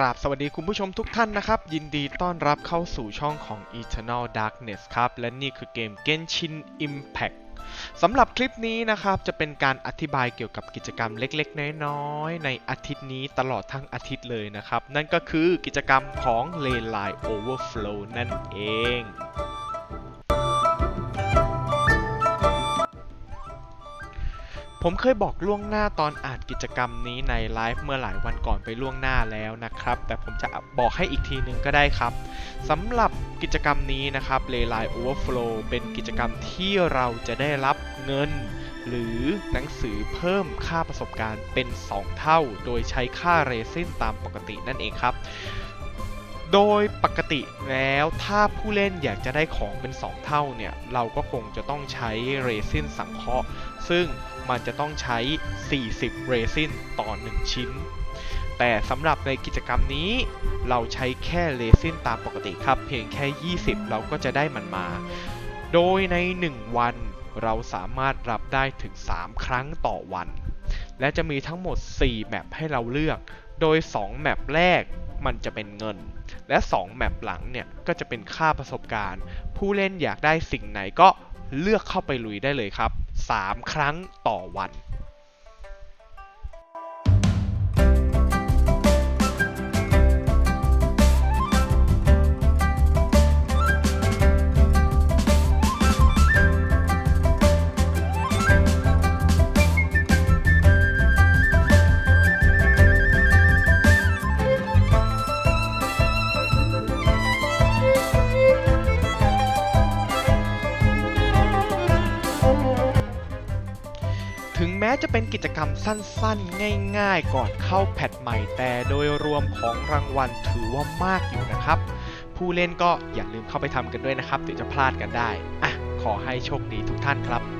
ราบสวัสดีคุณผู้ชมทุกท่านนะครับ ยินดีต้อนรับเข้าสู่ช่องของ Eternal Darkness ครับ และนี่คือเกม Genshin Impact สำหรับคลิปนี้นะครับ จะเป็นการอธิบายเกี่ยวกับกิจกรรมเล็กๆ น้อยๆ ในอาทิตย์นี้ตลอดทั้งอาทิตย์เลยนะครับ นั่นก็คือกิจกรรมของ l a y l i n e Overflow นั่นเอง ผมเคยบอกล่วงหน้าตอนอ่านกิจกรรมนี้ในไลฟ์เมื่อหลายวันก่อนไปล่วงหน้าแล้วนะครับ แต่ผมจะบอกให้อีกทีนึงก็ได้ครับสำหรับกิจกรรมนี้นะครับ l a y l i n e Overflow เป็นกิจกรรมที่เราจะได้รับเงิน หรือหนังสือเพิ่มค่าประสบการณ์เป็น 2 เท่า โดยใช้ค่าเรซินตามปกตินั่นเองครับ โดยปกติแล้วถ้าผู้เล่นอยากจะได้ของเป็น 2 เท่าเนี่ย เราก็คงจะต้องใช้เรซินสังเคราะห์ ซึ่งมันจะต้องใช้ 40 เรซินต่อ 1 ชิ้น แต่สำหรับในกิจกรรมนี้ เราใช้แค่เรซินตามปกติครับ เพียงแค่ 20 เราก็จะได้มันมา โดยใน 1 วันเราสามารถรับได้ถึง 3 ครั้งต่อวัน และจะมีทั้งหมด 4 แมปให้เราเลือก โดย 2 แมปแรกมันจะเป็นเงิน และ 2 แมปหลังเนี่ย ก็จะเป็นค่าประสบการณ์ ผู้เล่นอยากได้สิ่งไหนก็เลือกเข้าไปลุยได้เลยครับ 3 ครั้งต่อวัน ม้จะเป็นกิจกรรมสั้นๆ ง่ายๆ ก่อนเข้าแพทใหม่แต่โดยรวมของรางวัลถือว่ามากอยู่นะครับ ผู้เล่นก็อย่าลืมเข้าไปทำกันด้วยนะครับเดี๋ยวจะพลาดกันได้อะขอให้โชคดีทุกท่านครับ